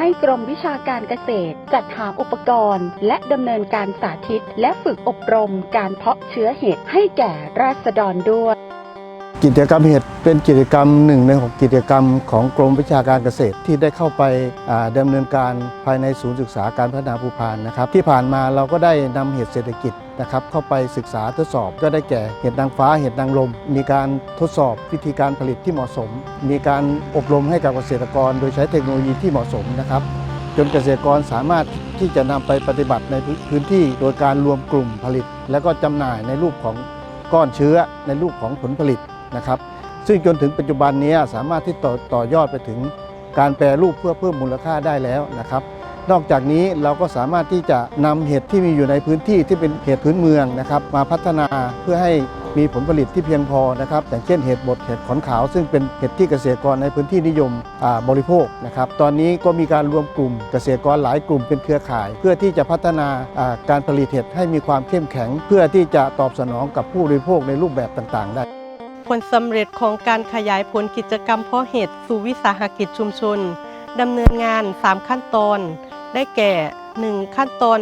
ให้กรมวิชาการเกษตร จัดหาอุปกรณ์ และดำเนินการสาธิต และฝึกอบรมการเพาะเชื้อเห็ดให้แก่ราษฎรด้วย กิจกรรมเห็ดเป็นกิจกรรมหนึ่งในหกกิจกรรมของกรมวิชาการเกษตรที่ได้เข้าไปอ่าดำเนินการภายในศูนย์ศึกษาการพัฒนาภูพานนะครับ ที่ผ่านมาเราก็ได้นำเห็ดเศรษฐกิจนะครับเข้าไปศึกษาทดสอบก็ได้แก่เห็ดนางฟ้าเห็ดนางลม มีการทดสอบวิธีการผลิตที่เหมาะสม มีการอบรมให้กับเกษตรกร โดยใช้เทคโนโลยีที่เหมาะสมนะครับจนเกษตรกรสามารถที่จะนำไปปฏิบัติในพื้นที่โดยการรวมกลุ่มผลิต และก็จำหน่ายในรูปของก้อนเชื้อในรูปของผลผลิต นะครับ ซึ่งจนถึงปัจจุบันนี้สามารถที่ต่อต่อยอดไปถึงการแปรรูปเพื่อเพิ่มมูลค่าได้แล้วนะครับ นอกจากนี้เราก็สามารถที่จะนำเห็ดที่มีอยู่ในพื้นที่ที่เป็นเห็ดพื้นเมืองนะครับ มาพัฒนาเพื่อให้มีผลผลิตที่เพียงพอนะครับอย่างเช่นเห็ดบดเห็ดขอนขาว ซึ่งเป็นเห็ดที่เกษตรกรในพื้นที่นิยมบริโภคนะครับ ตอนนี้ก็มีการรวมกลุ่มเกษตรกรหลายกลุ่มเป็นเครือข่าย เพื่อที่จะพัฒนาการผลิตเห็ดให้มีความเข้มแข็ง เพื่อที่จะตอบสนองกับผู้บริโภคในรูปแบบต่าง ๆ ได้ ผลสำเร็จของการขยายผลกิจกรรมเพาะเห็ดสู่วิสาหกิจชุมชนดำเนินงาน 3 ขั้นตอน ได้แก่ 1. ขั้นตอน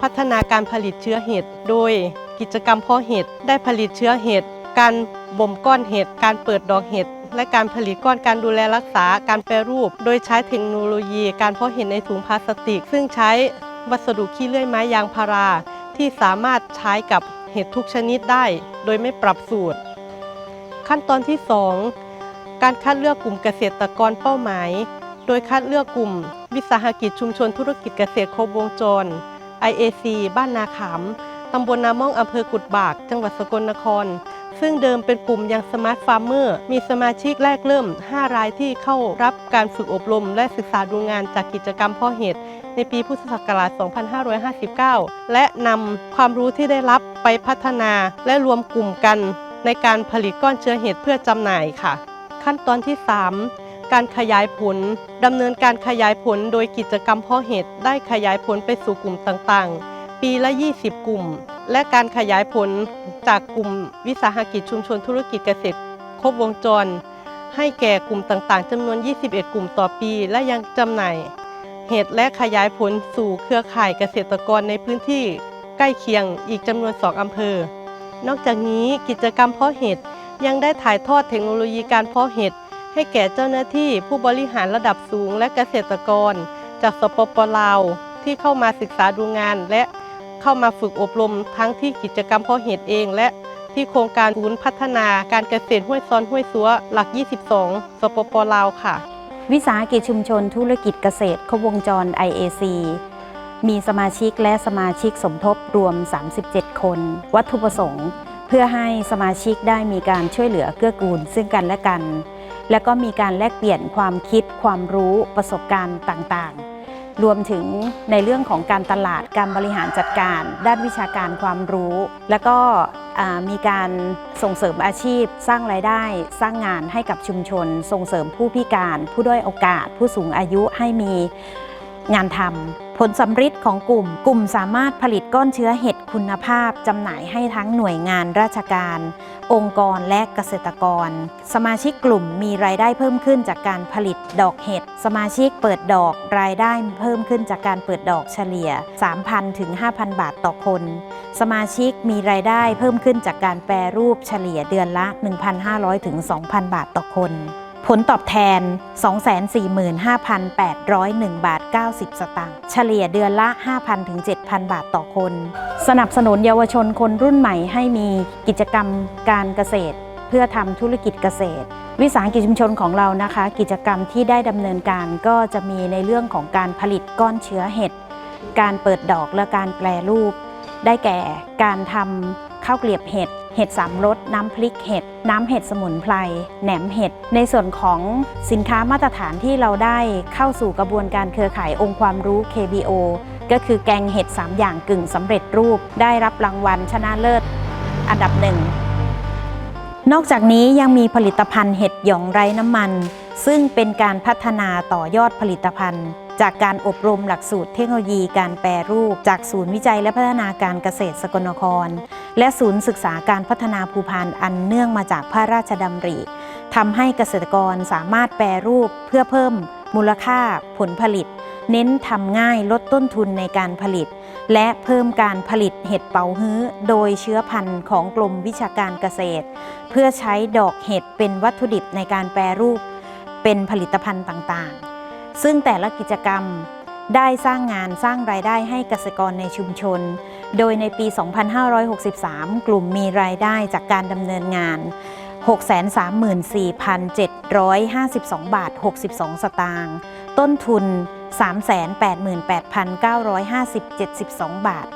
พัฒนาการผลิตเชื้อเห็ด โดยกิจกรรมเพาะเห็ดได้ผลิตเชื้อเห็ด การบ่มก้อนเห็ด การเปิดดอกเห็ด และการผลิตก้อนการดูแลรักษา การแปรรูป โดยใช้เทคโนโลยี การเพาะเห็ดในถุงพลาสติก ซึ่งใช้วัสดุขี้เลื่อยไม้ยางพารา ที่สามารถใช้กับเห็ดทุกชนิดได้ โดยไม่ปรับสูตร ขั้นตอนที่ 2 การคัดเลือกกลุ่มเกษตรกรเป้าหมาย โดยคัดเลือกกลุ่ม วิสาหกิจชุมชนธุรกิจเกษตรครบวงจร IAC บ้านนาขามตำบลนาม่องอำเภอกุดบาก จังหวัดสกลนคร ซึ่งเดิมเป็นกลุ่มยังสมาร์ทฟาร์มเมอร์ มีสมาชิกแรกเริ่ม 5 รายที่เข้ารับการฝึกอบรมและศึกษาดูงานจากกิจกรรมพาะเห็ดในปีพุทธศักราช 2559 และนำความรู้ที่ได้รับไปพัฒนาและรวมกลุ่มกัน ในการผลิตก้อนเชื้อเห็ดเพื่อจำหน่ายค่ะ ขั้นตอนที่ 3 การขยายผลดำเนินการขยายผลโดยกิจกรรมเพาะเห็ดได้ขยายผลไปสู่กลุ่มต่างๆ ปีละ 20 กลุ่ม และการขยายผลจากกลุ่มวิสาหกิจชุมชนธุรกิจเกษตร ครบวงจร ให้แก่กลุ่มต่างๆจำนวน 21 กลุ่มต่อปี และยังจำหน่ายเห็ดและขยายผลสู่เครือข่ายเกษตรกรในพื้นที่ใกล้เคียงอีกจำนวน 2อำเภอ นอกจากนี้กิจกรรมเพาะเห็ดยังได้ถ่ายทอดเทคโนโลยีการเพาะเห็ดให้แก่เจ้าหน้าที่ผู้บริหารระดับสูงและเกษตรกร จากสปปลาวที่เข้ามาศึกษาดูงาน และเข้ามาฝึกอบรมทั้งที่กิจกรรมเพาะเห็ดเอง และที่โครงการศูนย์พัฒนาการเกษตรห้วยซ้อนห้วยซัวหลัก 22 สปปลาวค่ะ วิสาหกิจชุมชนธุรกิจเกษตรครบวงจร IAC มีสมาชิกและสมาชิกสมทบรวม 37 คน วัตถุประสงค์ เพื่อให้สมาชิกได้มีการช่วยเหลือเกื้อกูลซึ่งกันและกัน และก็มีการแลกเปลี่ยนความคิดความรู้ประสบการณ์ต่างๆ รวมถึงในเรื่องของการตลาดการบริหารจัดการ ด้านวิชาการความรู้ และก็มีการส่งเสริมอาชีพ สร้างรายได้ สร้างงานให้กับชุมชน ส่งเสริมผู้พิการ ผู้ด้อยโอกาส ผู้สูงอายุให้มีงานทำ ผลสำฤทธิ์ของกลุ่ม กลุ่มสามารถผลิตก้อนเชื้อเห็ดคุณภาพจำหน่ายให้ทั้งหน่วยงานราชการ องค์กรและเกษตรกร สมาชิกกลุ่มมีรายได้เพิ่มขึ้นจากการผลิตดอกเห็ด สมาชิกเปิดดอกรายได้เพิ่มขึ้นจากการเปิดดอกเฉลี่ย 3,000 ถึง 5,000 บาทต่อคน สมาชิกมีรายได้เพิ่มขึ้นจากการแปรรูปเฉลี่ยเดือนละ 1,500 ถึง 2,000 บาทต่อคน ผลตอบแทน 245,801 บาท 90 สตางค์ เฉลี่ยเดือนละ 5,000 ถึง 7,000 บาทต่อคน สนับสนุนเยาวชนคนรุ่นใหม่ให้มีกิจกรรมการเกษตร เพื่อทำธุรกิจเกษตร วิสาหกิจชุมชนของเรานะคะ กิจกรรมที่ได้ดำเนินการก็จะมีในเรื่องของการผลิตก้อนเชื้อเห็ด การเปิดดอกและการแปรรูป ได้แก่การทำ ข้าวเกลียบเห็ด เห็ดสามรส น้ำพริกเห็ด น้ำเห็ดสมุนไพร แหนมเห็ด ในส่วนของสินค้ามาตรฐานที่เราได้เข้าสู่กระบวนการเครือข่ายองค์ความรู้ KBO ก็คือแกงเห็ด 3 อย่างกึ่งสำเร็จรูป ได้รับรางวัลชนะเลิศ อันดับหนึ่ง นอกจากนี้ยังมีผลิตภัณฑ์เห็ดหยองไร้น้ำมัน ซึ่งเป็นการพัฒนาต่อยอดผลิตภัณฑ์ จากการอบรมหลักสูตรเทคโนโลยีการแปรรูป จากศูนย์วิจัยและพัฒนาการเกษตรสกลนคร และศูนย์ศึกษาการพัฒนาภูพานอันเนื่องมาจากพระราชดำริทำให้เกษตรกรสามารถแปรรูปเพื่อเพิ่ม มูลค่าผลผลิต เน้นทำง่ายลดต้นทุนในการผลิต และเพิ่มการผลิตเห็ดเป่าฮื้อ โดยเชื้อพันธุ์ของกรมวิชาการเกษตร เพื่อใช้ดอกเห็ดเป็นวัตถุดิบในการแปรรูป เป็นผลิตภัณฑ์ต่างๆ ซึ่งแต่ละกิจกรรมได้สร้างงานสร้างรายได้ให้เกษตรกรในชุมชน โดยในปี 2563 กลุ่มมีรายได้จากการดำเนินงาน 634,752 บาท 62 สตางค์ ต้นทุน 388,950 72 บาท